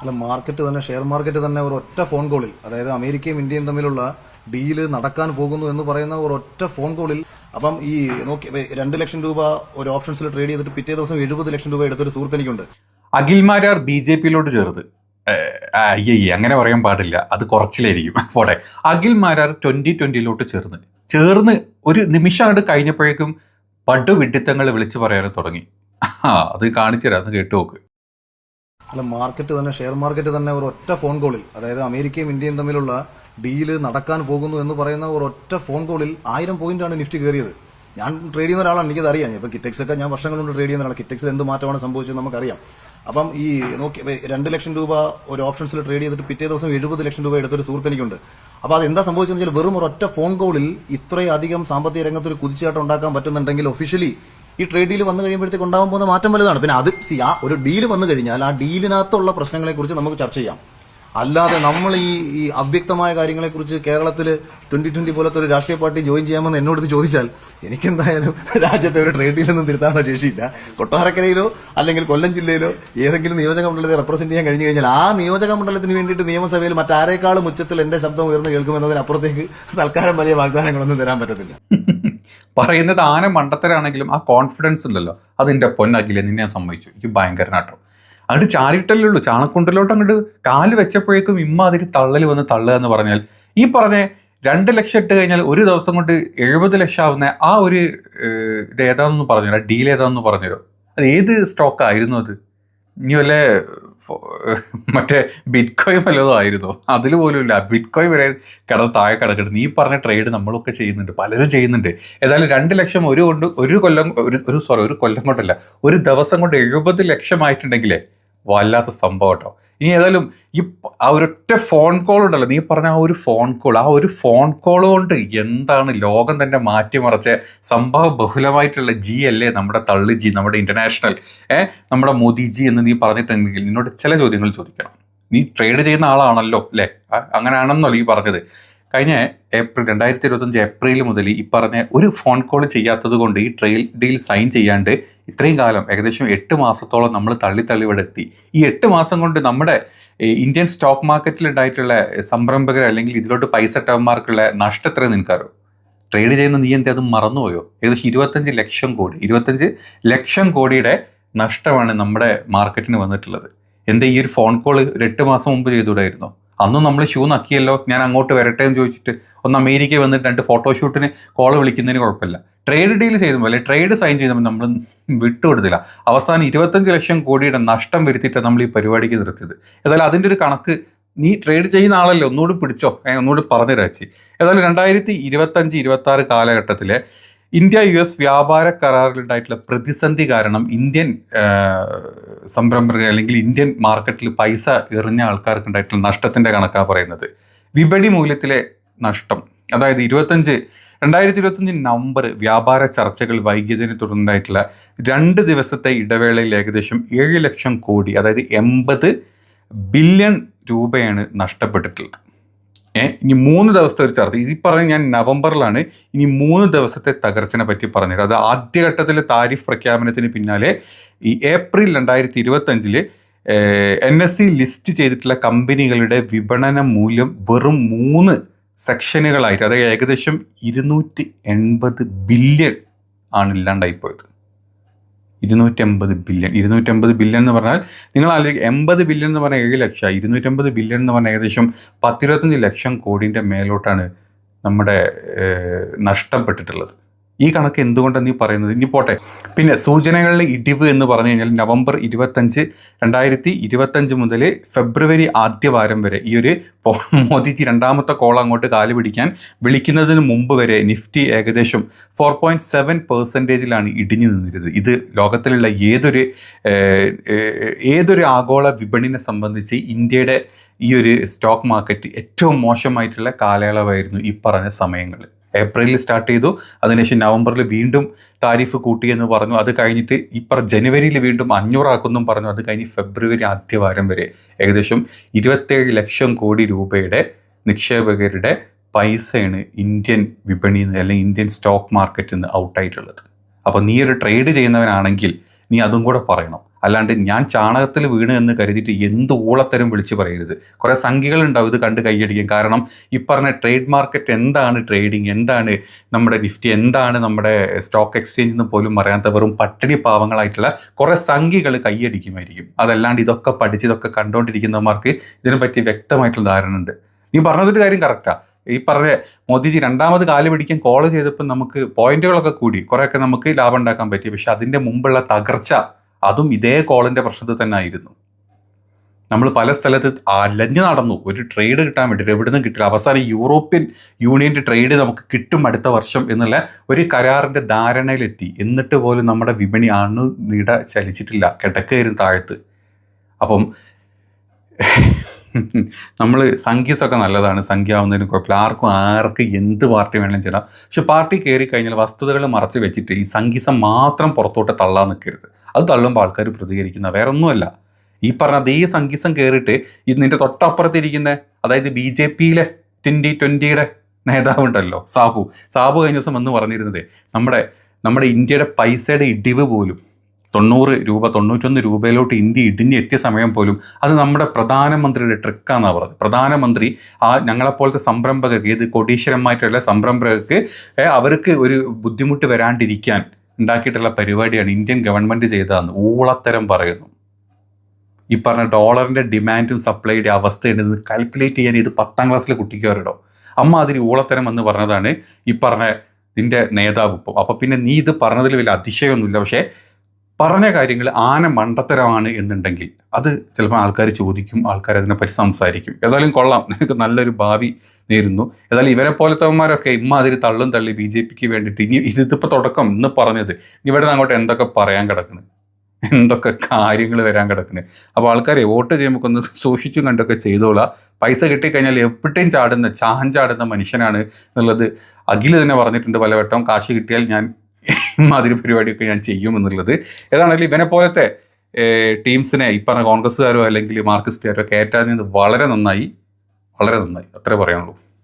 അല്ല മാർക്കറ്റ് തന്നെ share market തന്നെ ഒരു ഒറ്റ ഫോൺ കോളിൽ അതായത് അമേരിക്കയും ഇന്ത്യയും തമ്മിലുള്ള ഡീൽ നടക്കാൻ പോകുന്നു എന്ന് പറയുന്ന ഒരു ഒറ്റ ഫോൺ കോളിൽ അപ്പം ഈ നോക്കി രണ്ട് ലക്ഷം രൂപ ഒരു ഓപ്ഷൻസിൽ ട്രേഡ് ചെയ്തിട്ട് പിറ്റേ ദിവസം എഴുപത് ലക്ഷം രൂപ എടുത്തൊരു സുഹൃത്ത് എനിക്കുണ്ട്. അഖിൽമാരാർ ബി ജെ പിയിലോട്ട് ചേർത്ത്. അയ്യേ അങ്ങനെ പറയാൻ പാടില്ല. അത് കുറച്ചിലായിരിക്കും. പോട്ടെ. അഖിൽമാരാർ ട്വന്റി ട്വന്റിയിലോട്ട് ചേർന്ന്. ചേർന്ന് ഒരു നിമിഷം അങ്ങോട്ട് കഴിഞ്ഞപ്പോഴേക്കും പടു വിഡിത്തങ്ങൾ വിളിച്ചു പറയാനും തുടങ്ങി. അത് കാണിച്ചു തരാം അത് കേട്ടു നോക്ക്. അല്ല മാർക്കറ്റ് തന്നെ ഷെയർ മാർക്കറ്റ് തന്നെ ഒരു ഒറ്റ ഫോൺ കോളിൽ അതായത് അമേരിക്കയും ഇന്ത്യയും തമ്മിലുള്ള ഡീൽ നടക്കാൻ പോകുന്നു എന്ന് പറയുന്ന ഒരു ഒറ്റ ഫോൺ കോളിൽ ആയിരം പോയിന്റാണ് നിഫ്റ്റി കയറിയത്. ഞാൻ ട്രേഡ് ചെയ്യുന്ന ഒരാളാണ് എനിക്കത് അറിയാം ഇപ്പൊ കിറ്റക്സ് ഒക്കെ ഞാൻ വർഷങ്ങൾ കൊണ്ട് ട്രേഡ് ചെയ്യുന്ന ഒരാൾ കിറ്റക്സിൽ എന്ത് മാറ്റമാണ് സംഭവിച്ചത് നമുക്കറിയാം. അപ്പം ഈ നോക്കി രണ്ട് ലക്ഷം രൂപ ഒരു ഓപ്ഷൻസിൽ ട്രേഡ് ചെയ്തിട്ട് പിറ്റേ ദിവസം എഴുപത് ലക്ഷം രൂപ എടുത്തൊരു സുഹൃത്ത് എനിക്കുണ്ട്. അപ്പൊ അത് എന്താ സംഭവിച്ചെന്ന് വെച്ചാൽ വെറും ഒരൊറ്റ ഫോൺ കോളിൽ ഇത്രയധികം സാമ്പത്തിക രംഗത്ത് ഒരു കുതിച്ചാട്ടം ഉണ്ടാക്കാൻ പറ്റുന്നുണ്ടെങ്കിൽ ഒഫീഷ്യലി ഈ ട്രേഡ് ഡീൽ വന്നു കഴിയുമ്പോഴത്തേക്ക് ഉണ്ടാവാൻ പോകുന്ന മാറ്റം വലുതാണ്. പിന്നെ അത് സി ആ ഒരു ഡീൽ വന്നു കഴിഞ്ഞാൽ ആ ഡീലിനകത്തുള്ള പ്രശ്നങ്ങളെ കുറിച്ച് നമുക്ക് ചർച്ച ചെയ്യാം. അല്ലാതെ നമ്മൾ ഈ ഈ അവ്യക്തമായ കാര്യങ്ങളെ കുറിച്ച് കേരളത്തിൽ ട്വന്റി ട്വന്റി പോലത്തെ ഒരു രാഷ്ട്രീയ പാർട്ടി ജോയിൻ ചെയ്യാമെന്ന് എന്നോട് ചോദിച്ചാൽ എനിക്കെന്തായാലും രാജ്യത്തെ ഒരു ട്രേഡ് ഡീലൊന്നും തിരുത്താനുള്ള ശേഷിയില്ല. കൊട്ടാരക്കരയിലോ അല്ലെങ്കിൽ കൊല്ലം ജില്ലയിലോ ഏതെങ്കിലും നിയോജക മണ്ഡലത്തെ റെപ്രസെന്റ് ചെയ്യാൻ കഴിഞ്ഞു കഴിഞ്ഞാൽ ആ നിയോജക മണ്ഡലത്തിന് വേണ്ടിയിട്ട് നിയമസഭയിൽ മറ്റാരേക്കാളും ഉച്ചത്തിൽ എന്റെ ശബ്ദം ഉയർന്നു കേൾക്കുമെന്നതിനപ്പുറത്തേക്ക് തൽക്കാലം വലിയ വാഗ്ദാനങ്ങളൊന്നും തരാൻ പറ്റത്തില്ല. പറയുന്നത് ആന മണ്ടത്തരാണെങ്കിലും ആ കോൺഫിഡൻസ് ഉണ്ടല്ലോ അതിന്റെ പൊന്നാക്കില്ലേ നിന്നെ ഞാൻ സമ്മതിച്ചു. എനിക്ക് ഭയങ്കരനാട്ടോ അങ്ങോട്ട് ചാരിട്ടല്ലേ ഉള്ളൂ. ചാണക്കുണ്ടലോട്ട് അങ്ങോട്ട് കാൽ വെച്ചപ്പോഴേക്കും ഇമ്മാതിരി തള്ളൽ വന്ന് തള്ളുക എന്ന് പറഞ്ഞാൽ ഈ പറഞ്ഞ രണ്ട് ലക്ഷം ഇട്ട് കഴിഞ്ഞാൽ ഒരു ദിവസം കൊണ്ട് എഴുപത് ലക്ഷം ആവുന്ന ആ ഒരു ഇത് ഏതാണെന്ന് പറഞ്ഞുതരാം. ഡീൽ ഏതാണെന്ന് പറഞ്ഞുതരോ. അത് ഏത് സ്റ്റോക്കായിരുന്നു അത്? ഇനി വല്ല മറ്റേ ബിറ്റ് കോയിൻ വല്ലതും ആയിരുന്നോ? അതിൽ പോലും ഇല്ല. ബിറ്റ് കോയിൻ വരെ കിടന്ന് താഴെ കിടക്കട്ടെ. നീ പറഞ്ഞ ട്രേഡ് നമ്മളൊക്കെ ചെയ്യുന്നുണ്ട്. പലരും ചെയ്യുന്നുണ്ട്. ഏതായാലും രണ്ട് ലക്ഷം ഒരു കൊണ്ട് ഒരു കൊല്ലം ഒരു ഒരു സോറി ഒരു കൊല്ലം കൊണ്ടല്ല. ഒരു ദിവസം കൊണ്ട് എഴുപത് ലക്ഷമായിട്ടുണ്ടെങ്കിലേ വല്ലാത്ത സംഭവം കേട്ടോ. ഇനി ഏതായാലും ഈ ആ ഒരൊറ്റ ഫോൺ കോൾ ഉണ്ടല്ലോ. നീ പറഞ്ഞ ആ ഒരു ഫോൺ കോൾ ആ ഒരു ഫോൺ കോൾ കൊണ്ട് എന്താണ് ലോകം തന്നെ മാറ്റിമറിച്ച സംഭവ ബഹുലമായിട്ടുള്ള ജി അല്ലേ നമ്മുടെ തള്ളി ജി നമ്മുടെ ഇന്റർനാഷണൽ ഏ നമ്മുടെ മോദി ജി എന്ന് നീ പറഞ്ഞിട്ടുണ്ടെങ്കിൽ നിന്നോട് ചില ചോദ്യങ്ങൾ ചോദിക്കണം. നീ ട്രേഡ് ചെയ്യുന്ന ആളാണല്ലോ അല്ലേ? അങ്ങനെയാണെന്നല്ലോ ഈ പറഞ്ഞത്. കഴിഞ്ഞ ഏപ്രിൽ രണ്ടായിരത്തി ഇരുപത്തഞ്ച് ഏപ്രിൽ മുതൽ ഈ പറഞ്ഞ ഒരു ഫോൺ കോൾ ചെയ്യാത്തത് കൊണ്ട് ഈ ട്രെയിൽ ഡീൽ സൈൻ ചെയ്യാണ്ട് ഇത്രയും കാലം ഏകദേശം എട്ട് മാസത്തോളം നമ്മൾ തള്ളി തള്ളി ഇവിടെ എത്തി. ഈ എട്ട് മാസം കൊണ്ട് നമ്മുടെ ഇന്ത്യൻ സ്റ്റോക്ക് മാർക്കറ്റിൽ ഉണ്ടായിട്ടുള്ള സംരംഭകർ അല്ലെങ്കിൽ ഇതിലോട്ട് പൈസ ഇട്ടവന്മാർക്കുള്ള നഷ്ടം എത്ര നിനക്കറിയോ? ട്രേഡ് ചെയ്യുന്ന നീ എന്താ അത് മറന്നുപോയോ? ഏകദേശം ഇരുപത്തഞ്ച് ലക്ഷം കോടി ഇരുപത്തഞ്ച് ലക്ഷം കോടിയുടെ നഷ്ടമാണ് നമ്മുടെ മാർക്കറ്റിന് വന്നിട്ടുള്ളത്. എന്താ ഈ ഒരു ഫോൺ കോൾ ഒരു എട്ട് മാസം മുമ്പ് ചെയ്തുകൂടായിരുന്നോ? അന്നും നമ്മൾ ഷൂ നക്കിയല്ലോ ഞാൻ അങ്ങോട്ട് വരട്ടെ എന്ന് ചോദിച്ചിട്ട് ഒന്ന് അമേരിക്ക വന്നിട്ട് രണ്ട് ഫോട്ടോഷൂട്ടിന് കോൾ വിളിക്കുന്നതിന് കുഴപ്പമില്ല. ട്രേഡ് ഡീൽ ചെയ്യുമ്പോൾ അല്ലെ ട്രേഡ് സൈൻ ചെയ്തപ്പോൾ നമ്മൾ വിട്ടുകൊടുത്തില്ല. അവസാനം ഇരുപത്തഞ്ച് ലക്ഷം കോടിയുടെ നഷ്ടം വരുത്തിയിട്ടാണ് നമ്മൾ ഈ പരിപാടിക്ക് നിർത്തിയത്. ഏതായാലും അതിന്റെ ഒരു കണക്ക് നീ ട്രേഡ് ചെയ്യുന്ന ആളല്ലേ ഒന്നുകൂടി പിടിച്ചോ. ഒന്നുകൂടി പറഞ്ഞു തരാച്ചി ഏതായാലും രണ്ടായിരത്തി ഇരുപത്തഞ്ച് ഇരുപത്താറ് കാലഘട്ടത്തിലെ ഇന്ത്യ യു എസ് വ്യാപാര കരാറിലുണ്ടായിട്ടുള്ള പ്രതിസന്ധി കാരണം ഇന്ത്യൻ സംരംഭകർ അല്ലെങ്കിൽ ഇന്ത്യൻ മാർക്കറ്റിൽ പൈസ എറിഞ്ഞ ആൾക്കാർക്ക് ഉണ്ടായിട്ടുള്ള നഷ്ടത്തിന്റെ കണക്കാ പറയുന്നത്. വിപണി മൂല്യത്തിലെ നഷ്ടം. അതായത് ഇരുപത്തഞ്ച് രണ്ടായിരത്തി ഇരുപത്തഞ്ച് നവംബർ വ്യാപാര ചർച്ചകൾ വൈകിയതിനെ തുടർന്നുണ്ടായിട്ടുള്ള രണ്ട് ദിവസത്തെ ഇടവേളയിൽ ഏകദേശം ഏഴ് ലക്ഷം കോടി അതായത് എൺപത് ബില്യൺ രൂപയാണ് നഷ്ടപ്പെട്ടിട്ടുള്ളത്. ഇനി മൂന്ന് ദിവസത്തെ ഒരു ചർച്ച. ഈ പറഞ്ഞ ഞാൻ നവംബറിലാണ് ഇനി മൂന്ന് ദിവസത്തെ തകർച്ചനെ പറ്റി പറഞ്ഞത്. അത് ആദ്യഘട്ടത്തിലെ താരിഫ് പ്രഖ്യാപനത്തിന് പിന്നാലെ ഈ ഏപ്രിൽ രണ്ടായിരത്തി ഇരുപത്തഞ്ചിൽ എൻ എസ് സി ലിസ്റ്റ് ചെയ്തിട്ടുള്ള കമ്പനികളുടെ വിപണന മൂല്യം വെറും മൂന്ന് സെക്ഷനുകളായിട്ട് അതായത് ഏകദേശം ഇരുന്നൂറ്റി എൺപത് ബില്യൺ ആണ് ഇല്ലാണ്ടായിപ്പോയത്. ഇരുന്നൂറ്റമ്പത് ബില്യൺ. ഇരുന്നൂറ്റമ്പത് ബില്യൺ എന്ന് പറഞ്ഞാൽ നിങ്ങൾ അല്ലെങ്കിൽ എൺപത് ബില്യൺ എന്ന് പറഞ്ഞാൽ ഏഴ് ലക്ഷം ഇരുന്നൂറ്റമ്പത് ബില്യൺ എന്ന് പറഞ്ഞാൽ ഏകദേശം പത്തിരുപത്തഞ്ച് ലക്ഷം കോടിന്റെ മേലോട്ടാണ് നമ്മുടെ നഷ്ടപ്പെട്ടിട്ടുള്ളത്. ഈ കണക്ക് എന്തുകൊണ്ടാണ് നീ പറയുന്നത്? ഇനി പോട്ടെ. പിന്നെ സൂചനകളിലെ ഇടിവ് എന്ന് പറഞ്ഞു കഴിഞ്ഞാൽ നവംബർ ഇരുപത്തഞ്ച് രണ്ടായിരത്തി ഇരുപത്തഞ്ച് മുതൽ ഫെബ്രുവരി ആദ്യ വാരം വരെ ഈ ഒരു മോദിജി രണ്ടാമത്തെ കോൾ അങ്ങോട്ട് കാൽ പിടിക്കാൻ വിളിക്കുന്നതിന് മുമ്പ് വരെ നിഫ്റ്റി ഏകദേശം ഫോർ പോയിന്റ് സെവൻ പെർസെന്റേജിലാണ് ഇടിഞ്ഞു നിന്നിരുന്നത്. ഇത് ലോകത്തിലുള്ള ഏതൊരു ഏതൊരു ആഗോള വിപണിനെ സംബന്ധിച്ച് ഇന്ത്യയുടെ ഈ ഒരു സ്റ്റോക്ക് മാർക്കറ്റ് ഏറ്റവും മോശമായിട്ടുള്ള കാലയളവായിരുന്നു ഈ പറഞ്ഞ സമയങ്ങൾ ഏപ്രിലിൽ സ്റ്റാർട്ട് ചെയ്തു. അതിനുശേഷം നവംബറിൽ വീണ്ടും താരിഫ് കൂട്ടിയെന്ന് പറഞ്ഞു. അത് കഴിഞ്ഞിട്ട് ഇപ്പർ ജനുവരിയിൽ വീണ്ടും അഞ്ഞൂറാക്കുന്നും പറഞ്ഞു. അത് കഴിഞ്ഞ് ഫെബ്രുവരി ആദ്യവാരം വരെ ഏകദേശം ഇരുപത്തേഴ് ലക്ഷം കോടി രൂപയുടെ നിക്ഷേപകരുടെ പൈസയാണ് ഇന്ത്യൻ വിപണിയിൽ നിന്ന് അല്ലെങ്കിൽ ഇന്ത്യൻ സ്റ്റോക്ക് മാർക്കറ്റിൽ നിന്ന് ഔട്ടായിട്ടുള്ളത്. അപ്പോൾ നീ ഒരു ട്രേഡ് ചെയ്യുന്നവനാണെങ്കിൽ നീ അതും കൂടെ പറയണം. അല്ലാണ്ട് ഞാൻ ചാണകത്തിൽ വീണ് എന്ന് കരുതിയിട്ട് എന്ത് ഊളത്തരം വിളിച്ച് പറയരുത്. കുറേ സംഖ്യകളുണ്ടാവും ഇത് കണ്ട് കൈയടിക്കും കാരണം ഈ പറഞ്ഞ ട്രേഡ് മാർക്കറ്റ് എന്താണ് ട്രേഡിങ് എന്താണ് നമ്മുടെ നിഫ്റ്റി എന്താണ് നമ്മുടെ സ്റ്റോക്ക് എക്സ്ചേഞ്ച് എന്ന് പോലും അറിയാത്ത വെറും പട്ടിണി പാവങ്ങളായിട്ടുള്ള കുറേ സംഖ്യകൾ കൈയടിക്കുമായിരിക്കും അതല്ലാണ്ട് ഇതൊക്കെ പഠിച്ച് ഇതൊക്കെ കണ്ടുകൊണ്ടിരിക്കുന്നവർക്ക് ഇതിനെപ്പറ്റി വ്യക്തമായിട്ടുള്ള ധാരണ ഉണ്ട് നീ പറഞ്ഞതൊരു കാര്യം കറക്റ്റാണ് ഈ പറഞ്ഞ മോദിജി രണ്ടാമത് കാൽ പിടിക്കാൻ കോൾ ചെയ്തപ്പോൾ നമുക്ക് പോയിന്റുകളൊക്കെ കൂടി. കുറെയൊക്കെ നമുക്ക് ലാഭം ഉണ്ടാക്കാൻ പറ്റി. പക്ഷെ അതിന്റെ മുമ്പുള്ള തകർച്ച അതും ഇതേ കോളിന്റെ പ്രശ്നത്തിൽ തന്നെ ആയിരുന്നു നമ്മൾ പല സ്ഥലത്ത് അലഞ്ഞു നടന്നു. ഒരു ട്രേഡ് കിട്ടാൻ വേണ്ടിയിട്ട് നിന്നും കിട്ടില്ല. അവസാനം യൂറോപ്യൻ യൂണിയന്റെ ട്രേഡ് നമുക്ക് കിട്ടും അടുത്ത വർഷം എന്നുള്ള ഒരു കരാറിന്റെ ധാരണയിലെത്തി. എന്നിട്ട് പോലും നമ്മുടെ വിപണി അണു നീട ചലിച്ചിട്ടില്ല. കിടക്കുകയും താഴത്ത്. അപ്പം നമ്മൾ സംഖ്യസൊക്കെ നല്ലതാണ്. സംഖ്യ ആവുന്നതിന് കുഴപ്പമില്ല. ആർക്കും ആർക്ക് എന്ത് പാർട്ടി വേണമെങ്കിലും ചെയ്യണം പക്ഷെ പാർട്ടി കയറി കഴിഞ്ഞാൽ വസ്തുതകൾ മറച്ചു വെച്ചിട്ട് ഈ സംഖ്യസം മാത്രം പുറത്തോട്ട് തള്ളാൻ നിൽക്കരുത്. അത് തള്ളുമ്പോൾ ആൾക്കാർ പ്രതികരിക്കുന്ന വേറെ ഒന്നുമല്ല ഈ പറഞ്ഞ അതേ സംഗീസം കയറിയിട്ട് ഇത് നിന്റെ തൊട്ടപ്പുറത്തിരിക്കുന്ന അതായത് ബി ജെ പിയിലെ ട്വന്റി ട്വന്റിയുടെ നേതാവുണ്ടല്ലോ സാഹു സാഹു കഴിഞ്ഞ ദിവസം വന്ന് പറഞ്ഞിരുന്നത് നമ്മുടെ നമ്മുടെ ഇന്ത്യയുടെ പൈസയുടെ ഇടിവ് പോലും തൊണ്ണൂറ് രൂപ തൊണ്ണൂറ്റൊന്ന് രൂപയിലോട്ട് ഇന്ത്യ ഇടിഞ്ഞ് എത്തിയ സമയം പോലും അത് നമ്മുടെ പ്രധാനമന്ത്രിയുടെ ട്രിക്കാന്നാണ് പറഞ്ഞത്. പ്രധാനമന്ത്രി ആ ഞങ്ങളെപ്പോലത്തെ സംരംഭകർക്ക് ഏത് കോടീശ്വരന്മായിട്ടുള്ള സംരംഭകർക്ക് അവർക്ക് ഒരു ബുദ്ധിമുട്ട് വരാണ്ടിരിക്കാൻ ഉണ്ടാക്കിയിട്ടുള്ള പരിപാടിയാണ് ഇന്ത്യൻ ഗവൺമെന്റ് ചെയ്തതെന്ന് ഊളത്തരം പറയുന്നു. ഈ പറഞ്ഞ ഡോളറിന്റെ ഡിമാൻഡും സപ്ലൈയുടെ അവസ്ഥയുണ്ട് ഇത് കാൽക്കുലേറ്റ് ചെയ്യാൻ ഇത് പത്താം ക്ലാസ്സിലെ കുട്ടിക്ക് വരടോ അമ്മ അതിന് ഊളത്തരം എന്ന് പറഞ്ഞതാണ് ഈ പറഞ്ഞ നിന്റെ നേതാവ് ഇപ്പം. അപ്പോൾ പിന്നെ നീ ഇത് പറഞ്ഞതിൽ വലിയ അതിശയമൊന്നുമില്ല. പക്ഷേ പറഞ്ഞ കാര്യങ്ങൾ ആന മണ്ടത്തരമാണ് എന്നുണ്ടെങ്കിൽ അത് ചിലപ്പോൾ ആൾക്കാർ ചോദിക്കും ആൾക്കാർ അതിനെപ്പറ്റി സംസാരിക്കും. ഏതായാലും കൊള്ളാം. നിനക്ക് നല്ലൊരു ഭാവി നേരുന്നു. ഏതായാലും ഇവരെ പോലത്തെവന്മാരൊക്കെ ഇമ്മാതിരി തള്ളും തള്ളി ബി ജെ പിക്ക് വേണ്ടിയിട്ട് ഇനി ഇതിപ്പോൾ തുടക്കം ഇന്ന് പറഞ്ഞത്. ഇവിടെ അങ്ങോട്ട് എന്തൊക്കെ പറയാൻ കിടക്കുന്നത് എന്തൊക്കെ കാര്യങ്ങൾ വരാൻ കിടക്കുന്നത് അപ്പോൾ ആൾക്കാരെ വോട്ട് ചെയ്യുമ്പോൾ ഒന്ന് സൂക്ഷിച്ചും കണ്ടൊക്കെ ചെയ്തോളാം. പൈസ കിട്ടിക്കഴിഞ്ഞാൽ എപ്പോഴും ചാടുന്ന ചാഞ്ചാടുന്ന മനുഷ്യനാണ് എന്നുള്ളത് അഖിൽ തന്നെ പറഞ്ഞിട്ടുണ്ട് പലവട്ടം. കാശ് കിട്ടിയാൽ ഞാൻ മാതിരി പരിപാടിയൊക്കെ ഞാൻ ചെയ്യും എന്നുള്ളത്. ഏതാണെങ്കിലും ഇവനെ പോലത്തെ ടീംസിനെ ഈ കോൺഗ്രസ്സുകാരോ അല്ലെങ്കിൽ മാർക്സിസ്റ്റുകാരോ കയറ്റാൻ വളരെ നന്നായി വളരെ നന്നായി. അത്രേ പറയാനുള്ളൂ.